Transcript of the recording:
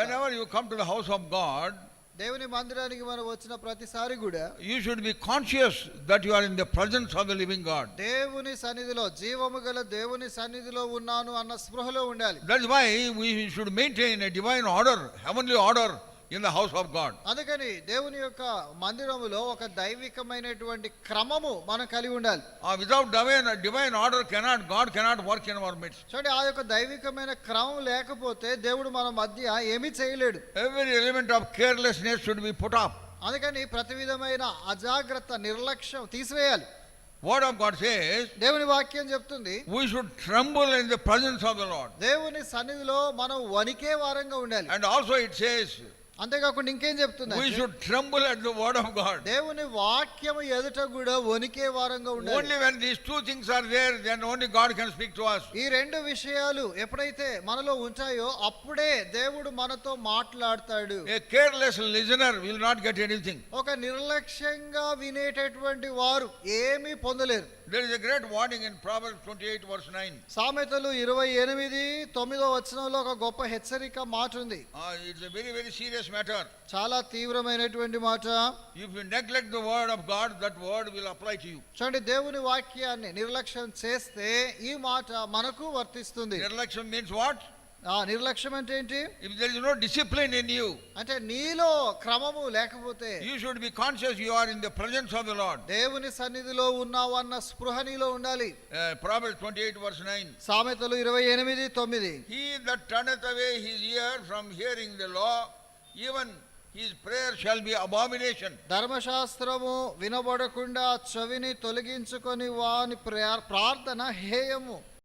whenever you come to the house of God, దేవుని మందిరానికి మనం వచ్చిన ప్రతిసారి కూడా you should be conscious that you are in the presence of the living God. దేవుని సన్నిధిలో జీవము గల దేవుని సన్నిధిలో ఉన్నాను అన్న స్పృహలో ఉండాలి That's why we should maintain a divine order, heavenly order in the house of God అందుకని దేవుని యొక్క మందిరములో ఒక దైవికమైనటువంటి క్రమము మనం కలిగి ఉండాలి. ఆ without divine divine order cannot God cannot work in our midst చూడండి ఆ యొక్క దైవికమైన క్రమం లేకపోతే దేవుడు మన మధ్య ఏమీ చేయలేడు. Every element of carelessness should be put off అందుకని ప్రతి విధమైన అజాగ్రత్త నిర్లక్ష్యం తీసివేయాలి. వర్డ్ ఆఫ్ గాడ్ సేస్ దేవుని వాక్యం చెప్తుంది we should tremble in the presence of the Lord దేవుని సన్నిధిలో మనం వణికే వారంగా ఉండాలి. అండ్ ఆల్సో ఇట్ సేస్ అంతేకాకుండా ఇంకేం గాడ్ దేవుని వాక్యం ఎదుట కూడా వణికే వారంగా ఉండాలి. ఈ రెండు విషయాలు ఎప్పుడైతే మనలో ఉంటాయో అప్పుడే దేవుడు మనతో మాట్లాడతాడు. A careless listener will not get anything ఒక నిర్లక్ష్యంగా వినేటటువంటి వారు ఏమీ పొందలేరు. There is a great warning in Proverbs 28 verse 9. సామెతలు ఇరవై ఎనిమిది తొమ్మిదో వచ్చిన ఒక గొప్ప హెచ్చరిక మాట ఉంది it's very very serious matter. చాలా తీవ్రమైనటువంటి మాట If you neglect the word of God, that word will apply to you. చూడండి దేవుని వాక్యాన్ని నిర్లక్ష్యం చేస్తే ఈ మాట మనకు వర్తిస్తుంది నిర్లక్ష్యం means what? ఆ నిర్లక్ష్యం అంటే ఏంటి If there is no discipline in you, అంటే నీలో క్రమము లేకపోతే you should be conscious you are in the presence of the Lord. దేవుని సన్నిధిలో ఉన్నావు అన్న స్పృహ నీలో ఉండాలి Uh, Proverbs 28, verse 9. సామెతలు ఇరవై ఎనిమిది తొమ్మిది He that turneth away his ear from hearing the even his prayer shall be abomination ధర్మశాస్త్రము వినబడకుండా చెవిని తొలగించుకొని వాని ప్రార్థన హేయము.